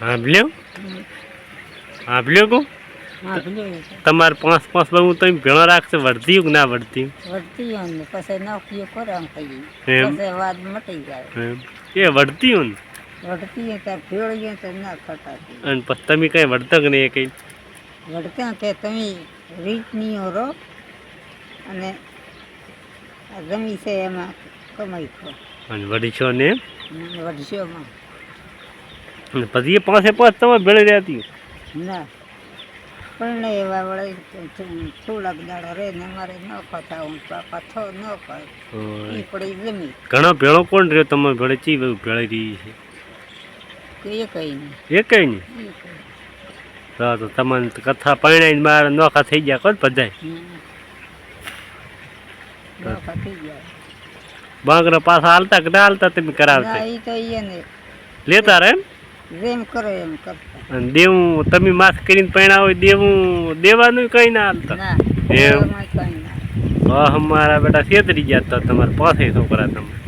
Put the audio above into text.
હાંભલ્યો સાંભળ્યો કહું હા ભૂલ્યું છે. તમારે પાંચ પાંચ બહુ તમે ભેણો રાખશે વળતી કે ના વળતી? વળતી હોય ને પછી નોકરીઓ કરે એમ કહીએ? પછી વાત મટી જાય. એ વળતી ને? વળતી ત્યારે ભેળીએ તો ના ખટાતી. અને પછી તમે કઈ વળતક નહીં એ કઈ? વળતા કે તમે રીતનીઓ રહો અને આ જમી છે એમાં કમાઈ ખો. અને વડીશો ને? અને પછી એ પાંચે પાંચ તમે ભેળે રહેતી. ના. પણ એવા વળે થોડાક દાડો રે ને મારે ન કથા હું પાપા ન કરે એ પડી જમી ઘણો ભેળો કોણ રહ્યો તમે ભેળે ચી ભેળી રહી છે? એ કઈ નહીં. એ કઈ નહીં? તો તમને કથા પરણાઈને મારા નોખા થઈ ગયા કોણ બધાય. નોખા થઈ ગયા. બાંગરા પાછા હાલતા કે ના હાલતા તમે કરાવતા? લેતા રહે એમ? જેમ કરો એમ કરતા. અને દેવું તમે માથ કરીને પરણા હોય દેવું દેવાનું કઈ ના હાલતા. એમ? કઈ અમારા બેટા છેતરી ગયા તો તમારા પાસે છોકરા તમે.